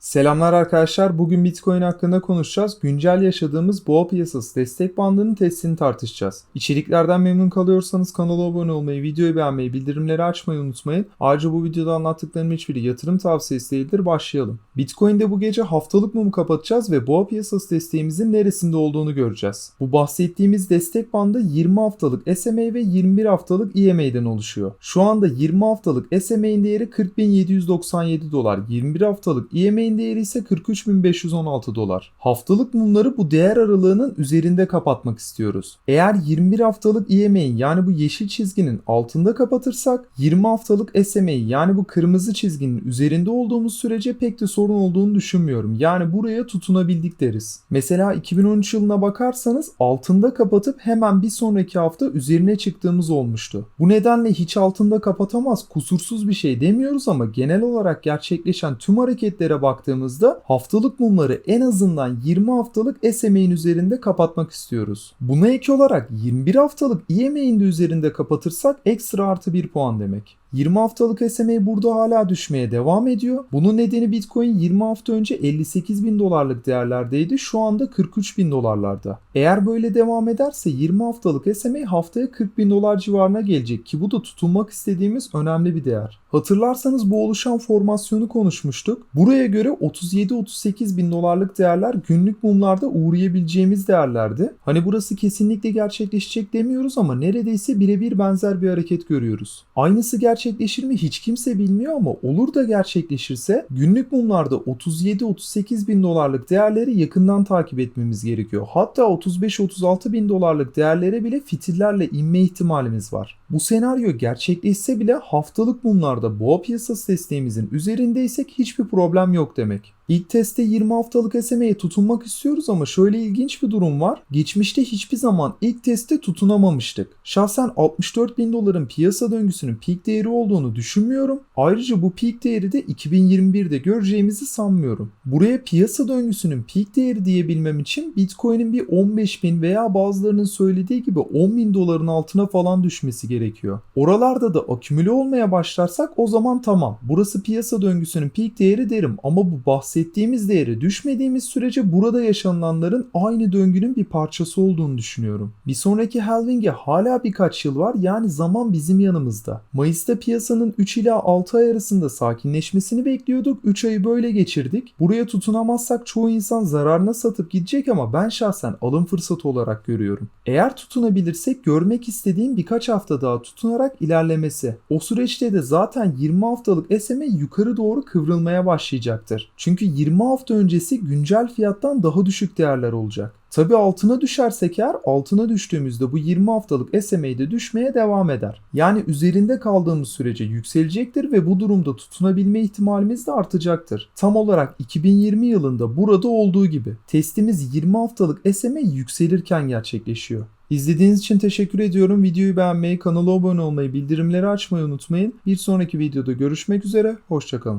Selamlar arkadaşlar. Bugün Bitcoin hakkında konuşacağız. Güncel yaşadığımız boğa piyasası destek bandının testini tartışacağız. İçeriklerden memnun kalıyorsanız kanala abone olmayı, videoyu beğenmeyi, bildirimleri açmayı unutmayın. Ayrıca bu videoda anlattıklarım hiçbiri yatırım tavsiyesi değildir. Başlayalım. Bitcoin'de bu gece haftalık mumu kapatacağız ve boğa piyasası desteğimizin neresinde olduğunu göreceğiz. Bu bahsettiğimiz destek bandı 20 haftalık SMA ve 21 haftalık EMA'den oluşuyor. Şu anda 20 haftalık SMA'in değeri 40.797 dolar, 21 haftalık EMA'in değeri ise 43.516 dolar. Haftalık mumları bu değer aralığının üzerinde kapatmak istiyoruz. Eğer 21 haftalık EMA'in yani bu yeşil çizginin altında kapatırsak 20 haftalık SMA'yi yani bu kırmızı çizginin üzerinde olduğumuz sürece pek de sorun olduğunu düşünmüyorum. Yani buraya tutunabildik deriz. Mesela 2013 yılına bakarsanız altında kapatıp hemen bir sonraki hafta üzerine çıktığımız olmuştu. Bu nedenle hiç altında kapatamaz kusursuz bir şey demiyoruz ama genel olarak gerçekleşen tüm hareketlere baktığımızda haftalık mumları en azından 20 haftalık SMA'in üzerinde kapatmak istiyoruz. Buna ek olarak 21 haftalık EMA'in de üzerinde kapatırsak ekstra artı 1 puan demek. 20 haftalık SMA burada hala düşmeye devam ediyor. Bunun nedeni Bitcoin 20 hafta önce 58 bin dolarlık değerlerdeydi. Şu anda 43 bin dolarlarda. Eğer böyle devam ederse 20 haftalık SMA haftaya 40 bin dolar civarına gelecek ki bu da tutunmak istediğimiz önemli bir değer. Hatırlarsanız bu oluşan formasyonu konuşmuştuk. Buraya göre 37-38 bin dolarlık değerler günlük mumlarda uğrayabileceğimiz değerlerdi. Hani burası kesinlikle gerçekleşecek demiyoruz ama neredeyse birebir benzer bir hareket görüyoruz. Aynısı gerçekleşir mi hiç kimse bilmiyor ama olur da gerçekleşirse günlük mumlarda 37-38 bin dolarlık değerleri yakından takip etmemiz gerekiyor. Hatta 35-36 bin dolarlık değerlere bile fitillerle inme ihtimalimiz var. Bu senaryo gerçekleşse bile haftalık mumlarda boğa piyasası desteğimizin üzerindeysek hiçbir problem yok demek. İlk testte 20 haftalık SMA'ye tutunmak istiyoruz ama şöyle ilginç bir durum var. Geçmişte hiçbir zaman ilk testte tutunamamıştık. Şahsen 64 bin doların piyasa döngüsünün peak değeri olduğunu düşünmüyorum. Ayrıca bu peak değeri de 2021'de göreceğimizi sanmıyorum. Buraya piyasa döngüsünün peak değeri diyebilmem için Bitcoin'in bir 15 bin veya bazılarının söylediği gibi 10 bin doların altına falan düşmesi gerekiyor. Oralarda da akümüle olmaya başlarsak o zaman tamam. Burası piyasa döngüsünün peak değeri derim ama bu bahsettiğim bahsettiğimiz değere düşmediğimiz sürece burada yaşananların aynı döngünün bir parçası olduğunu düşünüyorum. Bir sonraki halving'e hala birkaç yıl var yani zaman bizim yanımızda. Mayıs'ta piyasanın 3 ila 6 ay arasında sakinleşmesini bekliyorduk. 3 ayı böyle geçirdik. Buraya tutunamazsak çoğu insan zararına satıp gidecek ama ben şahsen alım fırsatı olarak görüyorum. Eğer tutunabilirsek görmek istediğim birkaç hafta daha tutunarak ilerlemesi. O süreçte de zaten 20 haftalık SMA yukarı doğru kıvrılmaya başlayacaktır. Çünkü 20 hafta öncesi güncel fiyattan daha düşük değerler olacak. Tabi altına düşersek eğer altına düştüğümüzde bu 20 haftalık SMA'de düşmeye devam eder. Yani üzerinde kaldığımız sürece yükselecektir ve bu durumda tutunabilme ihtimalimiz de artacaktır. Tam olarak 2020 yılında burada olduğu gibi testimiz 20 haftalık SMA yükselirken gerçekleşiyor. İzlediğiniz için teşekkür ediyorum. Videoyu beğenmeyi, kanala abone olmayı, bildirimleri açmayı unutmayın. Bir sonraki videoda görüşmek üzere, hoşçakalın.